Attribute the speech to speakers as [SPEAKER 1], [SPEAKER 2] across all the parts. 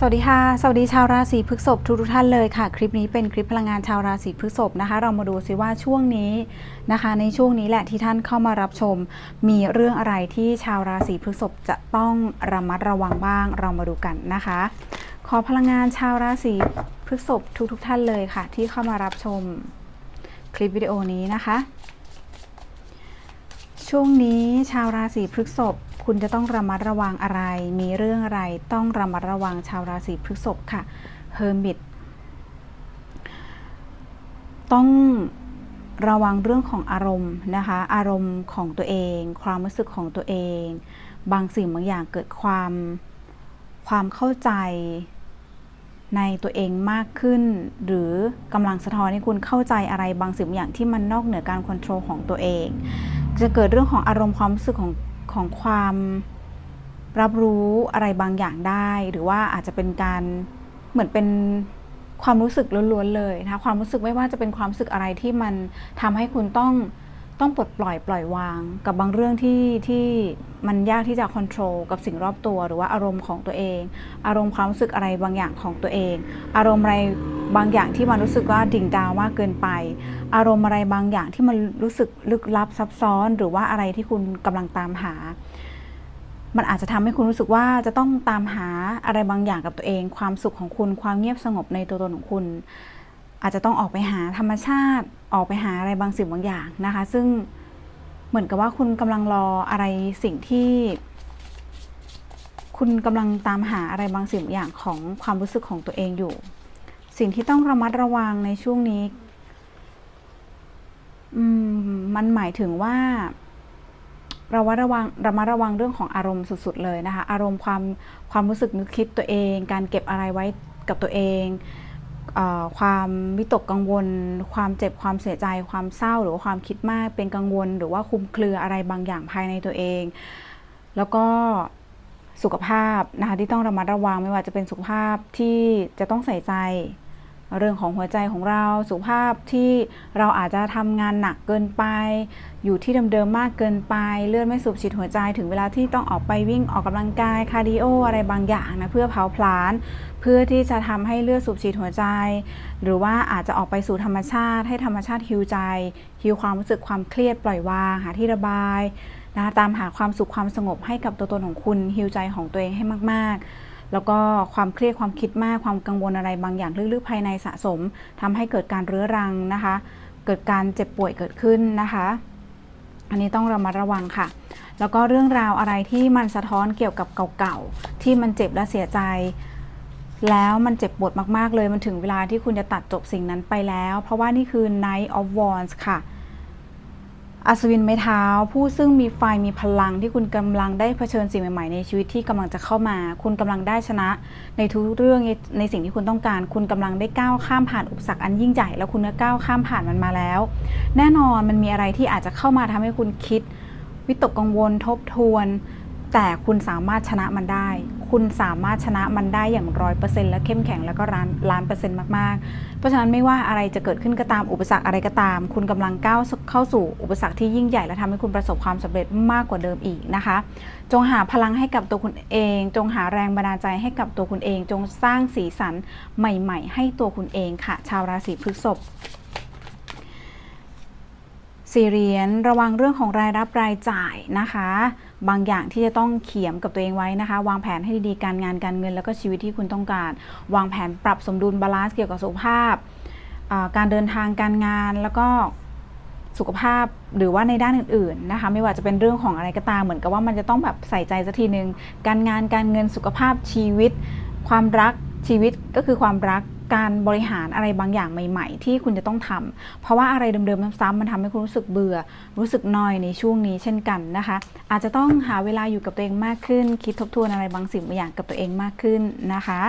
[SPEAKER 1] สวัสดีค่ะ สวัสดีชาวราศีพฤษภทุกทุกท่านเลยค่ะ คลิปนี้เป็นคลิปพลังงานชาวราศีพฤษภนะคะ เรามาดูซิว่าช่วงนี้นะคะ ในช่วงนี้แหละที่ท่านเข้ามารับชม มีเรื่องอะไรที่ชาวราศีพฤษภจะต้องระมัดระวังบ้าง เรามาดูกันนะคะ ขอพลังงานชาวราศีพฤษภทุกทุกท่านเลยค่ะ ที่เข้ามารับชมคลิปวิดีโอนี้นะคะ ช่วงนี้ชาวราศีพฤษภคุณจะต้องระมัดระวังอะไร มีเรื่องอะไรต้องระมัดระวังชาวราศีพฤษภค่ะเฮอร์มิตต้องระวังเรื่องของอารมณ์นะคะ อารมณ์ของตัวเอง ความรู้สึกของตัวเอง บางสิ่งบางอย่างเกิดความความเข้าใจในตัวเองมากขึ้น หรือกำลังสะท้อนให้คุณเข้าใจอะไรบางสิ่งบางอย่างที่มันนอกเหนือการควบคุมของตัวเอง จะเกิดเรื่องของอารมณ์ความรู้สึกของของความรับรู้อะไรบางอย่างได้ หรือว่าอาจจะเป็นการเหมือนเป็นความรู้สึกล้วนๆเลยนะคะความรู้สึกไม่ว่าจะเป็นความรู้สึกอะไรที่มันทำให้คุณต้อง ต้องปลดปล่อยปล่อยวางกับบางเรื่องที่ที่มันยากที่จะควบคุมกับสิ่งรอบตัว หรือว่าอารมณ์ของตัวเอง อารมณ์ความรู้สึกอะไรบางอย่างของตัวเอง อารมณ์อะไรบางอย่างที่มันรู้สึกว่าดิ่งดาวมากเกินไป อารมณ์อะไรบางอย่างที่มันรู้สึกลึกลับซับซ้อน หรือว่าอะไรที่คุณกำลังตามหา มันอาจจะทำให้คุณรู้สึกว่าจะต้องตามหาอะไรบางอย่างกับตัวเอง ความสุขของคุณความเงียบสงบในตัวตนของคุณ อาจจะต้องออกไปหาธรรมชาติ ออกไปหาอะไรบางสิ่งบางอย่างนะคะ ซึ่งเหมือนกับว่าคุณกำลังรออะไรสิ่งที่ คุณกำลังตามหาอะไรบางสิ่งบางอย่างของความรู้สึกของตัวเองอยู่ สิ่งที่ต้องระมัดระวังในช่วงนี้มมันหมายถึงว่าเราว่าระวังระมัดระวังเรื่องของอารมณ์สุด ๆ เลยนะคะ อารมณ์ความความรู้สึกนึกคิดตัวเอง การเก็บอะไรไว้กับตัวเอง ความวิตกกังวล ความเจ็บความเสียใจ ความเศร้า หรือว่าความคิดมากเป็นกังวล หรือว่าคุมเครืออะไรบางอย่างภายในตัวเอง แล้วก็สุขภาพนะคะที่ต้องระมัดระวังไม่ว่าจะเป็นสุขภาพที่จะต้องใส่ใจ เรื่องของหัวใจของเราสุขภาพที่เราอาจจะทำงานหนักเกินไป อยู่ที่เดิมๆมากเกินไป เลือดไม่สูบฉีดหัวใจถึงเวลาที่ต้องออกไปวิ่งออกกำลังกายคาร์ดิโออะไรบางอย่างนะเพื่อเผาผลาญเพื่อที่จะทำให้เลือดสูบฉีดหัวใจ หรือว่าอาจจะออกไปสู่ธรรมชาติ ให้ธรรมชาติฮิวใจฮิวความรู้สึกความเครียดปล่อยวางหาที่ระบายนะคะตามหาความสุขความสงบให้กับตัวตนของคุณฮิวใจของตัวเองให้มาก ๆ แล้วก็ความเครียดความคิดมากความกังวลอะไรบางอย่างลึกๆภายในสะสมทำให้เกิดการเรื้อรังนะคะ เกิดการเจ็บป่วยเกิดขึ้นนะคะ อันนี้ต้องระมัดระวังค่ะ แล้วก็เรื่องราวอะไรที่มันสะท้อนเกี่ยวกับเก่าๆที่มันเจ็บและเสียใจแล้วมันเจ็บปวดมาก ๆ เลย มันถึงเวลาที่คุณจะตัดจบสิ่งนั้นไปแล้ว เพราะว่านี่คือ night of Wands ค่ะ อัศวินไม้เท้า ผู้ซึ่งมีไฟมีพลังที่คุณกำลังได้เผชิญสิ่งใหม่ๆในชีวิตที่กำลังจะเข้ามา คุณกำลังได้ชนะ ในทุกเรื่องในสิ่งที่คุณต้องการ คุณกำลังได้ก้าวข้ามผ่านอุปสรรคอันยิ่งใหญ่แล้วคุณก็ก้าวข้ามผ่านมันมาแล้ว แน่นอนมันมีอะไรที่อาจจะเข้ามาทำให้คุณคิด วิตกกังวลทบทวน แต่คุณสามารถชนะมันได้ คุณสามารถชนะมันได้อย่างร้อยเปอร์เซ็นต์และเข้มแข็งแล้วก็ล้านล้านเปอร์เซ็นต์มากๆ เพราะฉะนั้นไม่ว่าอะไรจะเกิดขึ้นก็ตามอุปสรรคอะไรก็ตาม คุณกำลังก้าวเข้าสู่อุปสรรคที่ยิ่งใหญ่และทำให้คุณประสบความสำเร็จมากกว่าเดิมอีกนะคะ จงหาพลังให้กับตัวคุณเอง จงหาแรงบันดาลใจให้กับตัวคุณเอง จงสร้างสีสันใหม่ ๆ ให้ตัวคุณเองค่ะ ชาวราศีพฤษภสี่เหรียญระวังเรื่องของรายรับรายจ่ายนะคะ บางอย่างที่จะต้องเขียมกับตัวเองไว้นะคะ วางแผนให้ดีๆการงานการเงิน แล้วก็ชีวิตที่คุณต้องการ วางแผนปรับสมดุลบาลานซ์เกี่ยวกับสุขภาพ การเดินทางการงานแล้วก็สุขภาพหรือว่าในด้านอื่นๆนะคะ ไม่ว่าจะเป็นเรื่องของอะไรก็ตามเหมือนกับว่ามันจะต้องแบบใส่ใจสักทีหนึ่งการงานการเงินสุขภาพชีวิต ความรักชีวิตก็คือความรัก การบริหารอะไรบางอย่างใหม่ ๆ ที่คุณจะต้องทำเพราะว่าอะไรเดิมๆซ้ำๆมันทำให้คุณรู้สึกเบื่อ รู้สึกนอยในช่วงนี้เช่นกันนะคะ อาจจะต้องหาเวลาอยู่กับตัวเองมากขึ้น คิดทบทวนอะไรบางสิ่งบางอย่างกับตัวเองมากขึ้นนะคะ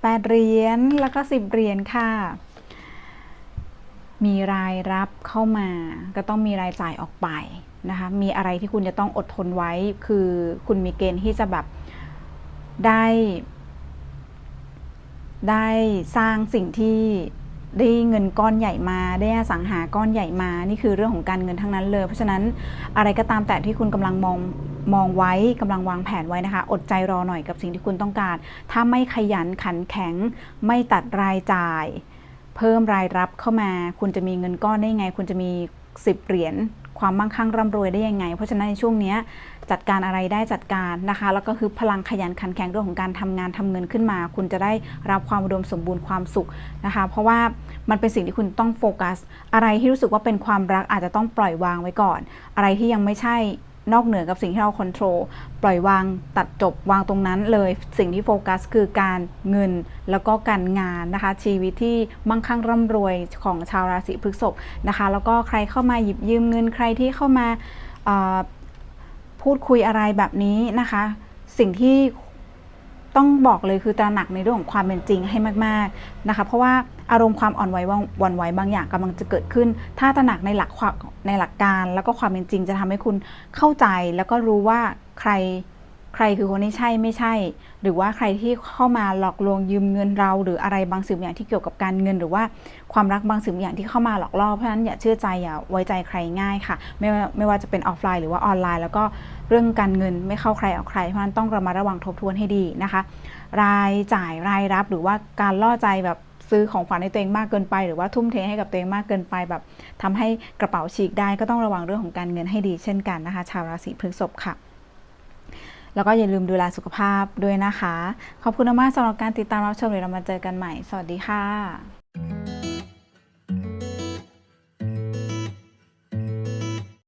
[SPEAKER 1] แปดเหรียญแล้วก็สิบเหรียญค่ะ มีรายรับเข้ามา ก็ต้องมีรายจ่ายออกไปนะคะ มีอะไรที่คุณจะต้องอดทนไว้ คือคุณมีเกณฑ์ที่จะแบบได้ ได้สร้างสิ่งที่ได้เงินก้อนใหญ่มาได้อสังหาก้อนใหญ่มา นี่คือเรื่องของการเงินทั้งนั้นเลย เพราะฉะนั้นอะไรก็ตามแต่ที่คุณกำลังมองมองไว้กำลังวางแผนไว้นะคะ อดใจรอหน่อยกับสิ่งที่คุณต้องการ ถ้าไม่ขยันขันแข็ง ไม่ตัดรายจ่าย เพิ่มรายรับเข้ามา คุณจะมีเงินก้อนได้ไง คุณจะมี 10 เหรียญ ความมั่งคั่งร่ำรวยได้ยังไง เพราะฉะนั้นในช่วงนี้จัดการอะไรได้จัดการนะคะ แล้วก็คือพลังขยันขันแข็งเรื่องของการทำงานทำเงินขึ้นมา คุณจะได้รับความอุดมสมบูรณ์ความสุขนะคะ เพราะว่ามันเป็นสิ่งที่คุณต้องโฟกัส อะไรที่รู้สึกว่าเป็นความรักอาจจะต้องปล่อยวางไว้ก่อน อะไรที่ยังไม่ใช่ นอกเหนือกับสิ่งที่เราควบคุมปล่อยวางตัดจบวางตรงนั้นเลยสิ่งที่โฟกัสคือการเงินแล้วก็การงานนะคะ ชีวิตที่มั่งคั่งร่ำรวยของชาวราศีพฤษภนะคะ แล้วก็ใครเข้ามาหยิบยืมเงินใครที่เข้ามาพูดคุยอะไรแบบนี้นะคะ สิ่งที่ ต้องบอกเลยคือตระหนักในเรื่องของความเป็นจริงให้มากๆนะคะ เพราะว่าอารมณ์ความอ่อนไหววันไหวบางอย่างกำลังจะเกิดขึ้น ถ้าตระหนักในหลักความในหลักการ แล้วก็ความเป็นจริงจะทำให้คุณเข้าใจแล้วก็รู้ว่าใคร ใครคือคนที่ใช่ไม่ใช่ หรือว่าใครที่เข้ามาหลอกลวงยืมเงินเรา หรืออะไรบางสิ่งอย่างที่เกี่ยวกับการเงิน หรือว่าความรักบางสิ่งอย่างที่เข้ามาหลอกล่อเพราะฉะนั้นอย่าเชื่อใจอย่าไว้ใจใครง่ายค่ะ ไม่ว่าไม่ว่าจะเป็นออฟไลน์หรือว่าออนไลน์ แล้วก็เรื่องการเงินไม่เข้าใครออกใครเพราะฉะนั้นต้องระมัดระวังทบทวนให้ดีนะคะ รายจ่ายรายรับหรือว่าการล่อใจแบบซื้อของขวัญให้ตัวเองมากเกินไป หรือว่าทุ่มเทให้กับตัวเองมากเกินไปแบบทำให้กระเป๋าฉีกได้ก็ต้องระวังเรื่องของการเงินให้ดีเช่นกันนะคะ ชาวราศีพฤษภค่ะ แล้วก็อย่าลืมดูแลสุขภาพด้วยนะคะ ขอบคุณมากสำหรับการติดตามรับชมเดี๋ยวเรามาเจอกันใหม่ สวัสดีค่ะ